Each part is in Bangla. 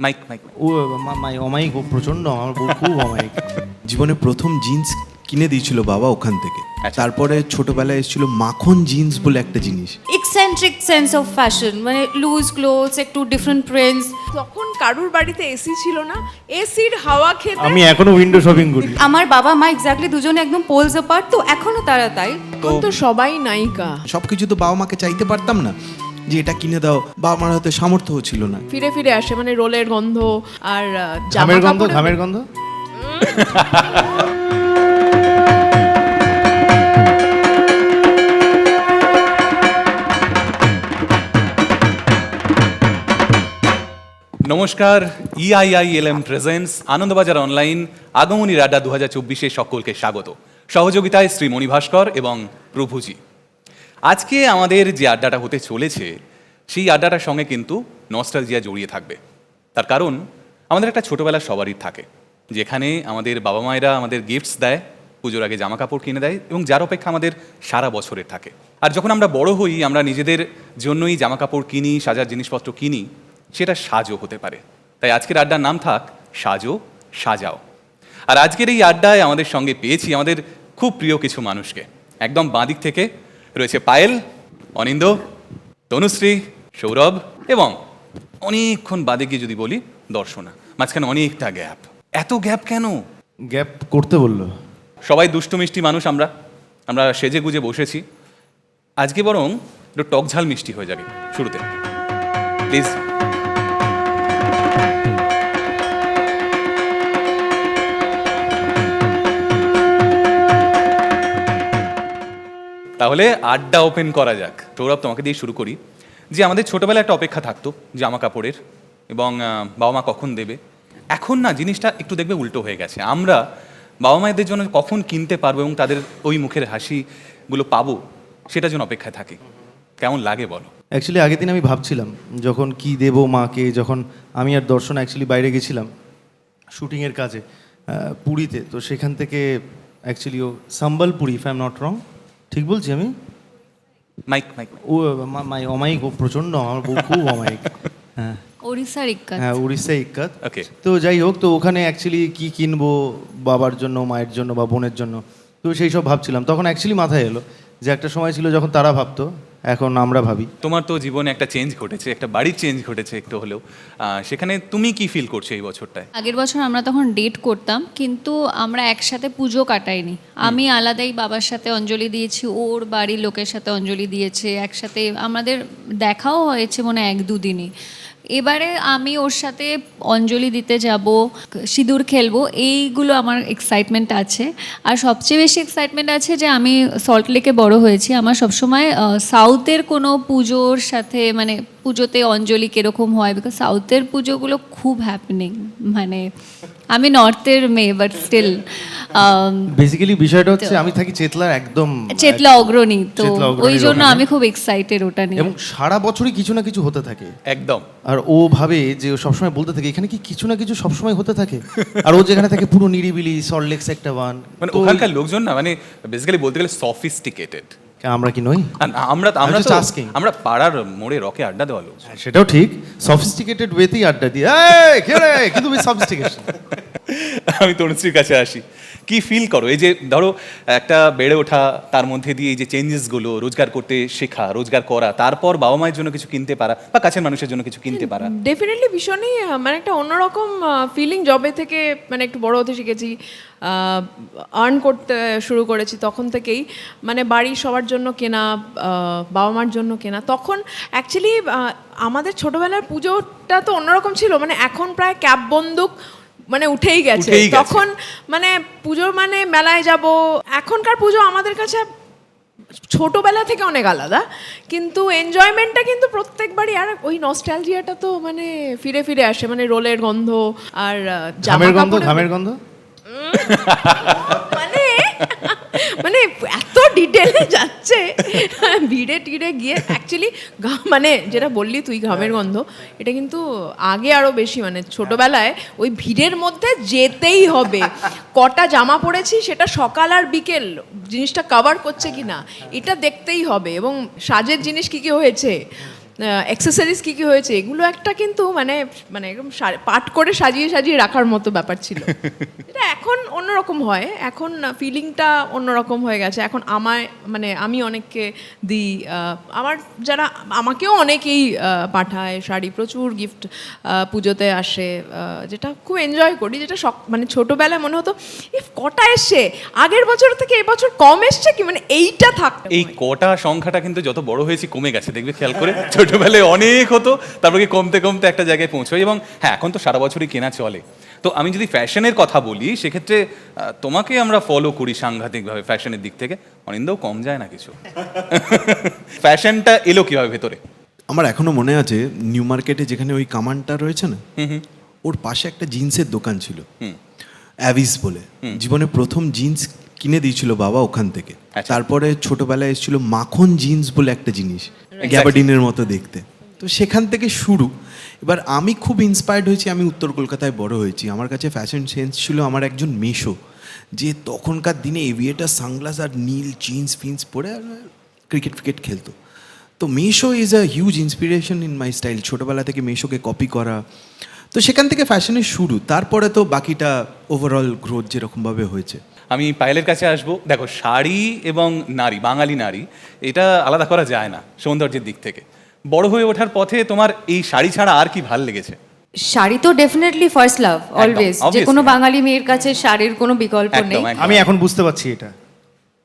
মাইক মাইক ও মাই অমায়িক ও প্রচণ্ড আমার বউ খুব অমায়িক। জীবনে প্রথম জিন্স কিনে দিয়েছিল বাবা ওখান থেকে। আচ্ছা। তারপরে ছোটবেলায় এসেছিল মাখন জিন্স বলে একটা জিনিস। এক্সেন্ট্রিক সেন্স অফ ফ্যাশন মানে লুজ ক্লোথস একটু ডিফারেন্ট প্রিন্টস তখন কারুর বাড়িতে এসি ছিল না? এসির হাওয়া খেতে আমি এখনও উইন্ডো শপিং করি। আমার বাবা মা এক্স্যাক্টলি দুজনে একদম পোলস অ্যাপার্ট তো এখনও তারা তাই। তখন তো সবাই নায়িকা। সব কিছু তো বাবা মাকে চাইতে পারতাম না। যে এটা কিনে দাও বা আমার হাতে সামর্থ্যও ছিল না। ফিরে ফিরে আসে মানে রোলের গন্ধ আর আহ, জামা ঘামের গন্ধ? কাপড়ের- ঘামের গন্ধ? নমস্কার E EIILM presence Anandabazar online আগমনী রাড্ডা দু হাজার চব্বিশে সকলকে স্বাগত। সহযোগিতায় শ্রী মণি ভাস্কর এবং প্রভুজি। আজকে আমাদের যে আড্ডাটা হতে চলেছে, সেই আড্ডাটার সঙ্গে কিন্তু নস্টালজিয়া জড়িয়ে থাকবে। তার কারণ, আমাদের একটা ছোটোবেলা সবারই থাকে, যেখানে আমাদের বাবা মায়েরা আমাদের গিফটস দেয়, পুজোর আগে জামা কাপড় কিনে দেয় এবং যার অপেক্ষা আমাদের সারা বছরের থাকে। আর যখন আমরা বড় হই, আমরা নিজেদের জন্যই জামা কাপড় কিনি, সাজার জিনিসপত্র কিনি, সেটা সাজও হতে পারে। তাই আজকের আড্ডার নাম থাক, সাজো, সাজাও। আর আজকের এই আড্ডায় আমাদের সঙ্গে পেয়েছি আমাদের খুব প্রিয় কিছু মানুষকে। একদম বাঁদিক থেকে রয়েছে পায়েল অনিন্দ তনুশ্রী সৌরভ এবং অনেকক্ষণ বাদে গিয়ে যদি বলি দর্শনা। মাঝখানে অনেকটা গ্যাপ। এত গ্যাপ কেন? গ্যাপ করতে বলল। সবাই দুষ্টু মিষ্টি মানুষ আমরা। আমরা সেজে গুজে বসেছি। আজকে বরং একটু টকঝাল মিষ্টি হয়ে যাবে শুরুতে। প্লিজ। তাহলে আড্ডা ওপেন করা যাক। সৌরভ তোমাকে দিয়ে শুরু করি। যে আমাদের ছোটবেলায় একটা অপেক্ষা থাকতো, জামা কাপড়ের, এবং বাবা মা কখন দেবে? এখন না, জিনিসটা একটু দেখবে উল্টো হয়ে গেছে। আমরা বাবা মায়েদের জন্য কখন কিনতে পারব এবং তাদের ওই মুখের হাসিগুলো পাবো, সেটার জন্য অপেক্ষায় থাকি। কেমন লাগে বলো? অ্যাকচুয়ালি আগের দিন আমি ভাবছিলাম, যখন কি দেব মাকে, যখন আমি আর দর্শন অ্যাকচুয়ালি বাইরে গেছিলাম শুটিংয়ের কাজে পুরীতে, তো সেখান থেকে actually O, Sambalpuri if I am not wrong ঠিক বলছি আমি? মাইক মাইক ও মা- মাই অমায়িক ও প্রচণ্ড আমার বউ খুব অমায়িক। হ্যাঁ। ওড়িশার ইক্কা হ্যাঁ উড়িষ্যা ইক্কাত। ওকে তো যাই হোক তো ওখানে অ্যাকচুয়ালি কি কিনবো বাবার জন্য মায়ের জন্য বা বোনের জন্য? তো সেই সব ভাবছিলাম। তখন অ্যাকচুয়ালি মাথায় এলো যে একটা সময় ছিল যখন তারা ভাবতো এখন আমরা ভাবি। তোমার তো জীবনে একটা চেঞ্জ ঘটেছে একটা বাড়ির চেঞ্জ ঘটেছে একটু হলেও। সেখানে তুমি কি ফিল করছ এই বছরটায়? আগের বছর আমরা তখন ডেট করতাম কিন্তু আমরা একসাথে পুজো কাটাইনি। আমি আলাদাই বাবার সাথে অঞ্জলি দিয়েছি ওর বাড়ির লোকের সাথে অঞ্জলি দিয়েছে একসাথে আমাদের দেখাও হয়েছে মনে হয় এক দুদিনই। এবারে আমি ওর সাথে অঞ্জলি দিতে যাব, সিঁদুর খেলব, এইগুলো আমার এক্সাইটমেন্ট আছে। আর সবচেয়ে বেশি এক্সাইটমেন্ট আছে যে আমি সল্টলেকে বড় হয়েছি। আমার সবসময় সাউথের কোনো পুজোর সাথে মানে পুজোতে অঞ্জলি কীরকম হয়? বিকজ সাউথের পুজোগুলো খুব হ্যাপেনিং মানে আমি নর্থের মেয়ে বাট স্টিল বেসিক্যালি বিষয়টা হচ্ছে আমি থাকি চেতলার একদম চেতলা অগ্রণী তো ওই জন্য আমি খুব এক্সাইটেড ওটা নিয়ে। এবং সারা বছরই কিছু না কিছু হতে থাকে। একদম। আর ও ভাবে যে ও সবসময় বলতে থাকে এখানে কি কিছু না কিছু সবসময় হতে থাকে? আর ও যেখানে থাকে পুরো নিরিবিলি সল্টলেক সেক্টর ওয়ান মানে ওখানকার লোকজন না মানে বেসিক্যালি বলতে গেলে সফিস্টিকেটেড আমরা কি নই? আমরা আমরা তো আস্কিং আমরা পাড়ার মোড়ে রকে আড্ডা দেওয়া লোক। হ্যাঁ, সেটাও ঠিক। সফিস্টিকেটেড ওয়েতেই আড্ডা দিই এই, কে রে? কিন্তু সফিস্টিকেশন আমি তনুশ্রীর কাছে আসি। কি ফিল করো? এই যে ধরো, একটা বেড়ে ওঠা, তার মধ্যে দিয়ে এই যে চেঞ্জেসগুলো রোজগার করতে শেখা, রোজগার করা, তারপর বাবা মায়ের জন্য কিছু কিনতে পারা বা কাছের মানুষের জন্য কিছু কিনতে পারা। ডেফিনেটলি ভীষণই মানে একটা অন্যরকম ফিলিং জবে থেকে মানে একটু বড় হতে শিখেছি আর্ন করতে শুরু করেছি তখন থেকেই। মানে বাড়ির সবার জন্য কেনা বাবা মার জন্য কেনা। তখন অ্যাকচুয়ালি আমাদের ছোটবেলার পুজোটা তো অন্যরকম ছিল। মানে এখন প্রায় ক্যাব বন্দুক মানে উঠেই গেছে। তখন মানে পুজো মানে মেলায় যাব। এখনকার পুজো আমাদের কাছে ছোটবেলা থেকে অনেক আলাদা। কিন্তু এনজয়মেন্টটা কিন্তু প্রত্যেকবারই আর ওই নস্টালজিয়াটা তো মানে ফিরে ফিরে আসে। মানে রোলের গন্ধ আর আহ, জামা ঘামের গন্ধ? ঘামের গন্ধ? মানে মানে এত ডিটেলে যাচ্ছে। ভিড়ে টিড়ে গিয়ে অ্যাকচুয়ালি মানে যেটা বললি তুই ঘামের গন্ধ, এটা কিন্তু আগে আরও বেশি মানে ছোটবেলায় ওই ভিড়ের মধ্যে যেতেই হবে। কটা জামা পরেছি সেটা সকাল আর বিকেল, জিনিসটা কভার করছে কি না এটা দেখতেই হবে। এবং সাজের জিনিস কি কী হয়েছে? অ্যাক্সেসরিজ কী কী হয়েছে এগুলো একটা কিন্তু মানে মানে একদম পাট করে সাজিয়ে সাজিয়ে রাখার মতো ব্যাপার ছিল। এটা এখন অন্যরকম হয় এখন ফিলিংটা অন্যরকম হয়ে গেছে। এখন আমায় মানে আমি অনেককে দিই আমার যারা আমাকেও অনেকেই পাঠায় শাড়ি প্রচুর গিফট পুজোতে আসে যেটা খুব এনজয় করি যেটা শখ মানে ছোটোবেলায় মনে হতো ইফ কটা এসছে আগের বছর থেকে এবছর কম এসছে কি? মানে এইটা থাকতো এই কটা সংখ্যাটা কিন্তু যত বড় হয়েছে কমে গেছে দেখবে খেয়াল করে? ছোটবেলায় অনেক হতো তারপরে কমতে কমতে একটা জায়গায় পৌঁছয় এবং হ্যাঁ এখন তো সারা বছরই কেনা চলে। তো আমি যদি ফ্যাশনের কথা বলি সেক্ষেত্রে তোমাকে আমরা ফলো করি সাংঘাতিকভাবে ফ্যাশনের দিক থেকে। অনিন্দাও কম যায় না কিছু। ফ্যাশনটা এলো কীভাবে ভেতরে? আমার এখনও মনে আছে নিউ মার্কেটে যেখানে ওই কামানটা রয়েছে না ওর পাশে একটা জিন্সের দোকান ছিল। অ্যাভিস বলে। জীবনে প্রথম জিন্স কিনে দিয়েছিল বাবা ওখান থেকে। আচ্ছা। তারপরে ছোটবেলায় এসেছিল মাখন জিন্স বলে একটা জিনিস। গ্যাবার্ডিনের মতো দেখতে। তো সেখান থেকে শুরু। এবার আমি খুব ইন্সপায়ার্ড হয়েছি, আমি উত্তর কলকাতায় বড় হয়েছি। আমার কাছে ফ্যাশন সেন্স ছিল আমার একজন মেশো, যে তখনকার দিনে এভিয়েটার সানগ্লাস আর নীল জিন্স ফিন্স পরে আর ক্রিকেট ফ্রিকেট খেলতো। তো মেশো is a huge inspiration in my style ছোটোবেলা থেকে মেশোকে কপি করা। তো সেখান থেকে ফ্যাশনের শুরু। তারপরে তো বাকিটা ওভারঅল গ্রোথ যেরকমভাবে হয়েছে। আমি পায়েলের কাছে আসব। দেখো শাড়ি এবং নারী বাঙালি নারী এটা আলাদা করা যায় না সৌন্দর্যের দিক থেকে। বড় হয়ে ওঠার পথে তোমার এই শাড়ি ছাড়া আর কি ভালো লেগেছে? শাড়ি তো ডেফিনেটলি ফার্স্ট লাভ অলওয়েজ যে কোনো বাঙালি মেয়ের কাছে শাড়ির কোনো বিকল্প নেই। আমি এখন বুঝতে পারছি এটা।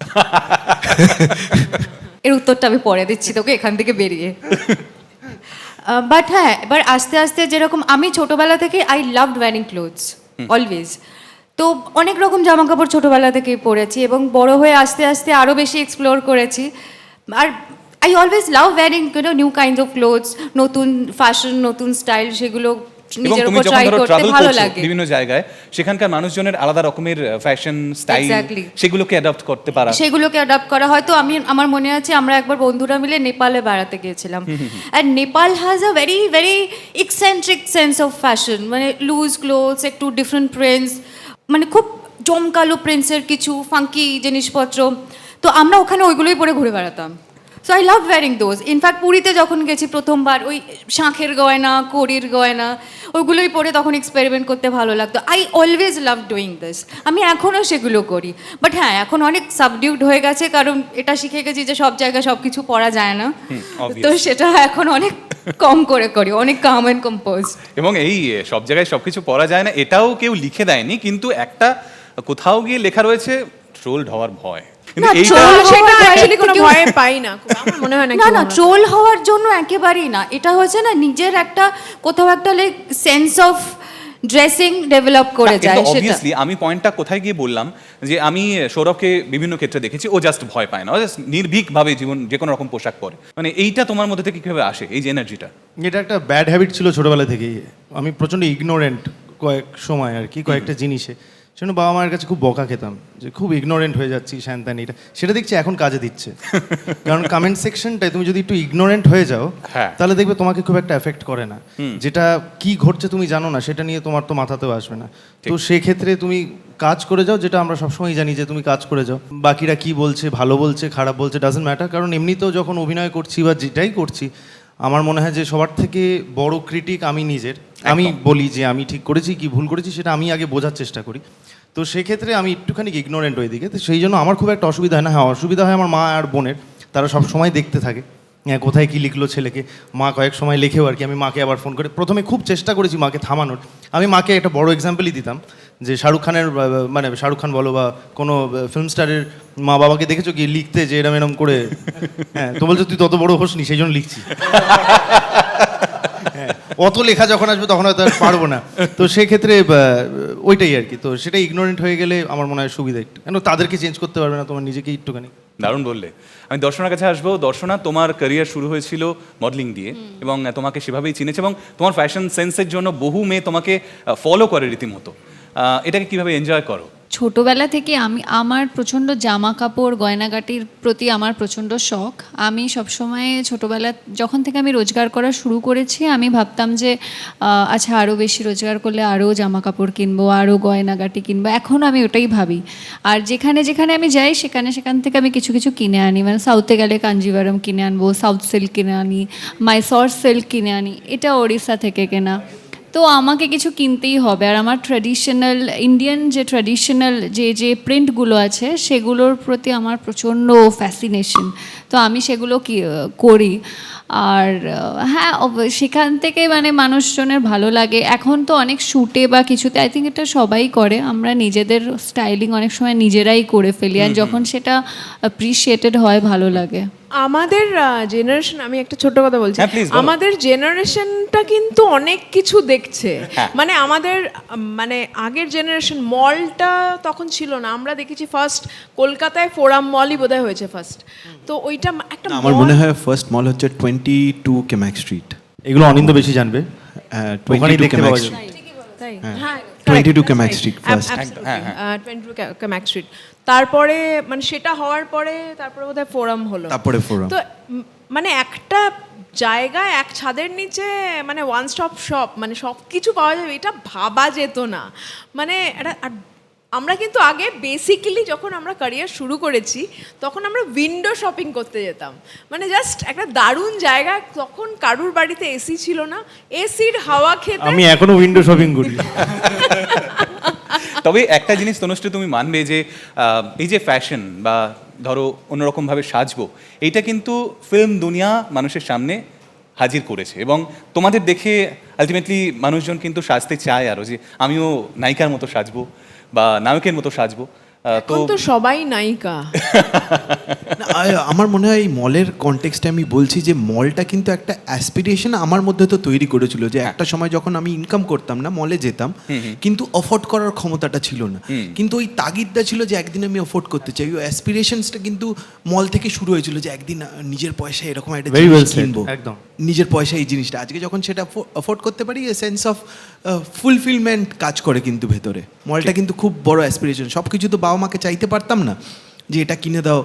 এর উত্তরটা আমি পরে দিচ্ছি তোকে এখান থেকে বেরিয়ে। বাট হ্যাঁ এবার আস্তে আস্তে যেরকম আমি ছোটবেলা থেকে I loved wearing clothes always তো অনেক রকম জামা কাপড় ছোটবেলা থেকেই পরেছি এবং বড় হয়ে আস্তে আস্তে আরও বেশি এক্সপ্লোর করেছি। আর I always love wearing you know new kind of clothes নতুন ফ্যাশন নতুন স্টাইল সেগুলো এবং নিজের তুমি উপর যখন ধরো করতে ট্রাভেল ভালো করছ লাগে। বিভিন্ন জায়গায় সেখানকার মানুষজনের আলাদা রকমের ফ্যাশন স্টাইল সেগুলোকে অ্যাডপ্ট করতে পারা। সেগুলোকে অ্যাডাপ্ট করা হয়তো আমি আমার মনে আছে আমরা একবার বন্ধুরা মিলে নেপালে বেড়াতে গিয়েছিলাম। আর Nepal has a very very eccentric sense of fashion মানে লুজ ক্লোথস একটু ডিফারেন্ট প্রিন্টস মানে খুব জমকালো প্রিন্সের কিছু ফাঙ্কি জিনিসপত্র। তো আমরা ওখানে ওইগুলোই পরে ঘুরে বেড়াতাম। So I love wearing those in fact পুরীতে যখন গেছি প্রথমবার ওই শাঁখের গয়না কড়ির গয়না ওইগুলোই পরে তখন এক্সপেরিমেন্ট করতে ভালো লাগতো। I always love doing this আমি এখনও সেগুলো করি। বাট হ্যাঁ এখন অনেক সাবডিউড হয়ে গেছে কারণ এটা শিখে গেছি যে সব জায়গায় সব কিছু পরা যায় না। তো সেটা এখন অনেক কম করে করি অনেক কাম অ্যান্ড কম্পোজ এবং এই সব জায়গায় সব কিছু পড়া যায় না এটাও কেউ লিখে দেয়নি কিন্তু একটা কোথাও গিয়ে লেখা রয়েছে ট্রোল হওয়ার ভয়। কিন্তু না, এইটা troll সেটা হওয়ার অ্যাকচুয়ালি কোনো থেকেও- ভয় পাই না আমার মনে হয় না না কেউ না আমরা- ট্রোল হওয়ার জন্য একেবারেই না এটা হচ্ছে না নিজের একটা কোথাও একটা like sense of dressing develop করে যায় সেটা। obviously আমি পয়েন্টটা কোথায় গিয়ে বললাম যে আমি সৌরভকে বিভিন্ন ক্ষেত্রে দেখেছি ও জাস্ট ভয় পায় না ও জাস্ট নির্ভীকভাবে জীবন যে কোনো রকম পোশাক পরে। মানে এইটা তোমার মধ্যে থেকে কীভাবে আসে এই যে এনার্জিটা এটা একটা ব্যাড হ্যাবিট ছিল ছোটবেলা থেকেই। আমি প্রচণ্ড ইগনোরেন্ট কয়েক সময় আর কি কয়েকটা জিনিসে। সেজন্য বাবা মায়ের কাছে খুব বকা খেতাম যে খুব ইগনোরেন্ট হয়ে যাচ্ছি ত্যান এটা সেটা দেখছি এখন কাজে দিচ্ছে। কারণ কমেন্ট সেকশনটায় তুমি যদি একটু ইগনোরেন্ট হয়ে যাও হ্যাঁ। তাহলে দেখবে তোমাকে খুব একটা এফেক্ট করে না। যেটা কি ঘটছে তুমি জানো না সেটা নিয়ে তোমার তো মাথাতেও আসবে না। তো সেক্ষেত্রে তুমি কাজ করে যাও যেটা আমরা সবসময় জানি যে তুমি কাজ করে যাও। বাকিরা কি বলছে ভালো বলছে খারাপ বলছে ডাজেন্ট ম্যাটার কারণ এমনিতেও যখন অভিনয় করছি বা যেটাই করছি আমার মনে হয় যে সবার থেকে বড় ক্রিটিক আমি নিজের। আমি বলি যে আমি ঠিক করেছি কি ভুল করেছি সেটা আমি আগে বোঝার চেষ্টা করি। তো সেক্ষেত্রে আমি একটুখানি ইগনোরেন্ট ওই দিকে তো সেই জন্য আমার খুব একটা অসুবিধা হয় না। হ্যাঁ অসুবিধা হয় আমার মা আর বোনের। তারা সব সময় দেখতে থাকে। কোথায় কী লিখলো ছেলেকে? মা কয়েক সময় লিখেও আর কি আমি মাকে আবার ফোন করে প্রথমে খুব চেষ্টা করেছি মাকে থামানোর। আমি মাকে একটা বড় এক্সাম্পলই দিতাম যে শাহরুখ খানের মানে শাহরুখ খান বলো বা কোনো ফিল্ম স্টারের মা বাবাকে দেখেছ কি লিখতে যে এরম এরম করে? হ্যাঁ তো বলছো তুই তত বড় হোসনি সেই জন্য লিখছি। হ্যাঁ, অত লেখা যখন আসবে তখন হয়তো আর পারব না। তো সেক্ষেত্রে ওইটাই আর কি। তো সেটা ইগনোরেন্ট হয়ে গেলে আমার মনে হয় সুবিধা একটু। কেন তাদেরকে চেঞ্জ করতে পারবে না তোমার নিজেকে একটুখানি। দারুণ বললে। আমি দর্শনার কাছে আসব। দর্শনা তোমার ক্যারিয়ার শুরু হয়েছিল মডেলিং দিয়ে এবং তোমাকে সেভাবেই চিনেছে এবং তোমার ফ্যাশন সেন্সের জন্য বহু মেয়ে তোমাকে ফলো করে রীতিমতো। এটাকে কীভাবে এনজয় করো? ছোটবেলা থেকে আমি, আমার প্রচণ্ড জামা কাপড় গয়নাগাটির প্রতি আমার প্রচণ্ড শখ। আমি সবসময় ছোটবেলা যখন থেকে আমি রোজগার করা শুরু করেছি, আমি ভাবতাম যে আচ্ছা আরও বেশি রোজগার করলে আরও জামা কাপড় কিনবো আরও গয়নাগাটি কিনবো। এখন আমি ওটাই ভাবি। আর যেখানে যেখানে আমি যাই, সেখানে সেখান থেকে আমি কিছু কিছু কিনে আনি। মানে সাউথে গেলে কাঞ্জিভারম কিনে আনব, সাউথ সিল্ক কিনে আনি মাইসর সিল্ক কিনে আনি। এটা ওড়িশা থেকে কেনা। তো আমাকে কিছু কিনতেই হবে। আর আমার ট্র্যাডিশনাল ইন্ডিয়ান যে ট্র্যাডিশনাল যে যে প্রিন্টগুলো আছে, সেগুলোর প্রতি আমার প্রচণ্ড ফ্যাসিনেশন তো আমি সেগুলো করি। আর হ্যাঁ সেখান থেকে মানে মানুষজনের ভালো লাগে। এখন তো অনেক শ্যুটে বা কিছুতে আই থিঙ্ক এটা সবাই করে। আমরা নিজেদের স্টাইলিং অনেক সময় নিজেরাই করে ফেলি। আর যখন সেটা অ্যাপ্রিসিয়েটেড হয় ভালো লাগে। আমাদের জেনারেশন আমি একটা ছোট কথা বলছি। হ্যাঁ। আমাদের জেনারেশনটা কিন্তু অনেক কিছু দেখছে। হ্যাঁ। মানে আমাদের মানে আগের জেনারেশন মলটা তখন ছিল না। আমরা দেখেছি ফার্স্ট কলকাতায় ফোরাম মলই বোধহয় হয়েছে ফার্স্ট তো ওইটা একটা আমার মনে হয় ফার্স্ট মল হচ্ছে টোয়েন্টি টু কেম্যাক স্ট্রিট এগুলো অনিন্দ বেশি জানবে। টোয়েন্টি টু কেম্যাক স্ট্রিট হ্যাঁ 22 Kamak Street first. হ্যাঁ, হ্যাঁ। টোয়েন্টি টু কামাক স্ট্রিট তারপরে মানে সেটা হওয়ার পরে তারপরে বোধহয় ফোরাম হলো। তারপরে forum। তো মানে একটা জায়গায় এক ছাদের নিচে মানে ওয়ান স্টপ শপ মানে সব কিছু পাওয়া যাবে এটা ভাবা যেত না। মানে এটা আর আমরা কিন্তু আগে বেসিক্যালি যখন আমরা ক্যারিয়ার শুরু করেছি তখন আমরা উইন্ডো শপিং করতে যেতাম। মানে জাস্ট একটা দারুণ জায়গা তখন কারুর বাড়িতে এসি ছিল না। এসির হাওয়া খেতে আমি এখনও উইন্ডো শপিং করি। তবে একটা জিনিস তনুশ্রী তুমি মানবে যে এই যে ফ্যাশন বা ধরো অন্যরকমভাবে সাজবো এইটা কিন্তু ফিল্ম দুনিয়া মানুষের সামনে হাজির করেছে এবং তোমাদের দেখে আলটিমেটলি মানুষজন কিন্তু সাজতে চায় আরও যে আমিও নায়িকার মতো সাজবো। বা নায়কের মতো সাজবো। তো সবাই নায়িকা। আমার মনে হয় এই মলের কনটেক্সটে আমি বলছি যে মলটা কিন্তু একটা অ্যাসপিরেশন আমার মধ্যে তো তৈরি করেছিল যে একটা সময় যখন আমি ইনকাম করতাম না মলে যেতাম কিন্তু অফোর্ড করার ক্ষমতাটা ছিল না। কিন্তু ওই তাগিদটা ছিল যে একদিন আমি অফোর্ড করতে চাই। ওই অ্যাসপিরেশনসটা কিন্তু মল থেকে শুরু হয়েছিল যে একদিন নিজের পয়সায় এরকম একটা জিনিস কিনবো। একদম। নিজের পয়সায় এই জিনিসটা। আজকে যখন সেটা অফোর্ড করতে পারি এ সেন্স অফ ফুলফিলমেন্ট কাজ করে কিন্তু ভেতরে। মলটা কিন্তু খুব বড় অ্যাসপিরেশন সব কিছু তো বাবা মাকে চাইতে পারতাম না যে এটা কিনে দাও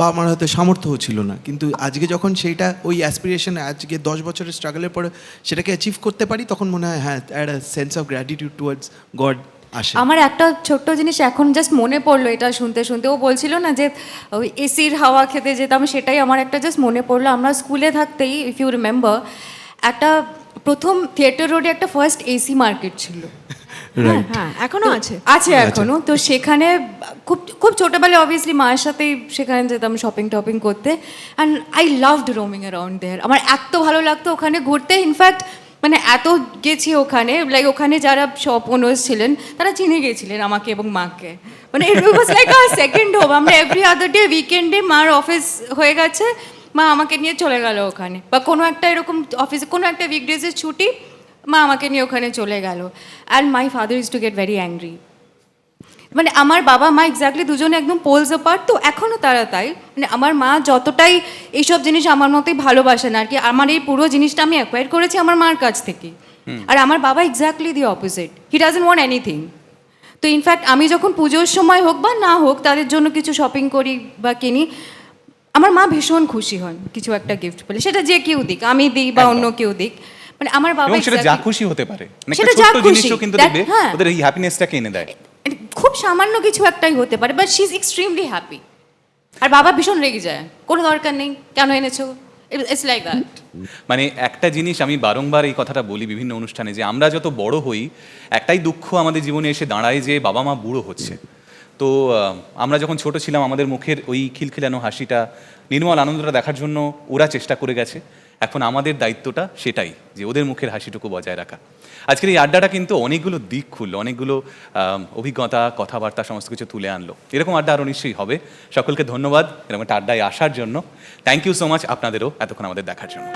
বাবা মার হয়তো সামর্থ্যও ছিল না। কিন্তু আজকে যখন সেইটা ওই অ্যাসপিরেশন আজকে দশ বছরের স্ট্রাগলের পরে সেটাকে অ্যাচিভ করতে পারি, তখন মনে হয় হ্যাঁ একটা sense of gratitude towards God আসে। আমার একটা ছোট্ট জিনিস এখন জাস্ট মনে পড়ল এটা শুনতে শুনতে। ও বলছিল না যে, ওই এসির হাওয়া খেতে যেতাম, সেটাই আমার একটা জাস্ট মনে পড়ল। আমরা স্কুলে থাকতেই ইফ ইউ রিমেম্বার একটা প্রথম থিয়েটার রোডে একটা ফার্স্ট এসি মার্কেট ছিল। হ্যাঁ এখনও আছে। আছে এখনও। তো সেখানে খুব খুব ছোটোবেলায় অবভিয়াসলি মায়ের সাথেই সেখানে যেতাম শপিং টপিং করতে। And I loved roaming around there আমার এত ভালো লাগতো ওখানে ঘুরতে। ইনফ্যাক্ট মানে এত গেছি ওখানে। লাইক ওখানে যারা শপ ওনার্স ছিলেন তারা চিনে গেছিলেন আমাকে এবং মাকে। মানে it was like a second home আমরা এভরি আদার ডে উইকেন্ডে মার অফিস হয়ে গেছে। মা আমাকে নিয়ে চলে গেল ওখানে। বা কোনো একটা এরকম অফিসে কোনো একটা উইকডেজের ছুটি মা আমাকে নিয়ে ওখানে চলে গেল। And my father is to get very angry মানে আমার বাবা মা এক্স্যাক্টলি দুজনে একদম পোলস অ্যাপার্ট তো এখনও তারা তাই। মানে আমার মা যতটাই এইসব জিনিস আমার মতোই ভালোবাসেন আর কি আমার এই পুরো জিনিসটা আমি অ্যাকোয়ার করেছি আমার মার কাছ থেকে। আর আমার বাবা exactly the opposite he doesn't want anything তো ইনফ্যাক্ট আমি যখন পুজোর সময় হোক বা না হোক তাদের জন্য কিছু শপিং করি বা কিনি আমার মা ভীষণ খুশি হন কিছু একটা গিফট পেলে সেটা যে কেউ দিক আমি দিই বা অন্য কেউ দিক। মানে আমার বাবা সেটা যা খুশি হতে পারে। মানে সেটা যা খুশি। কিন্তু হ্যাঁ। ওদের এই হ্যাপিনেসটাকে এনে দেয়। খুব সামান্য কিছু একটাই হতে পারে but she is extremely happy আর বাবা ভীষণ রেগে যায় কোনো দরকার নেই কেন এনেছো? ইটস লাইক দ্যাট মানে একটা জিনিস আমি বারংবার এই কথাটা বলি বিভিন্ন অনুষ্ঠানে যে আমরা যত বড় হই একটাই দুঃখ আমাদের জীবনে এসে দাঁড়ায় যে বাবা মা বুড়ো হচ্ছে। তো আমরা যখন ছোট ছিলাম আমাদের মুখের ওই খিলখিলানো হাসিটা নির্মল আনন্দটা দেখার জন্য ওরা চেষ্টা করে গেছে। এখন আমাদের দায়িত্বটা সেটাই, যে ওদের মুখের হাসিটুকু বজায় রাখা। আজকের এই আড্ডাটা কিন্তু অনেকগুলো দিক খুললো, অনেকগুলো অভিজ্ঞতা, কথাবার্তা, সমস্ত কিছু তুলে আনলো। এরকম আড্ডা আরও নিশ্চয়ই হবে। সকলকে ধন্যবাদ এরকম একটা আড্ডায় আসার জন্য। থ্যাংক ইউ সো মাচ আপনাদেরও এতক্ষণ আমাদের দেখার জন্য।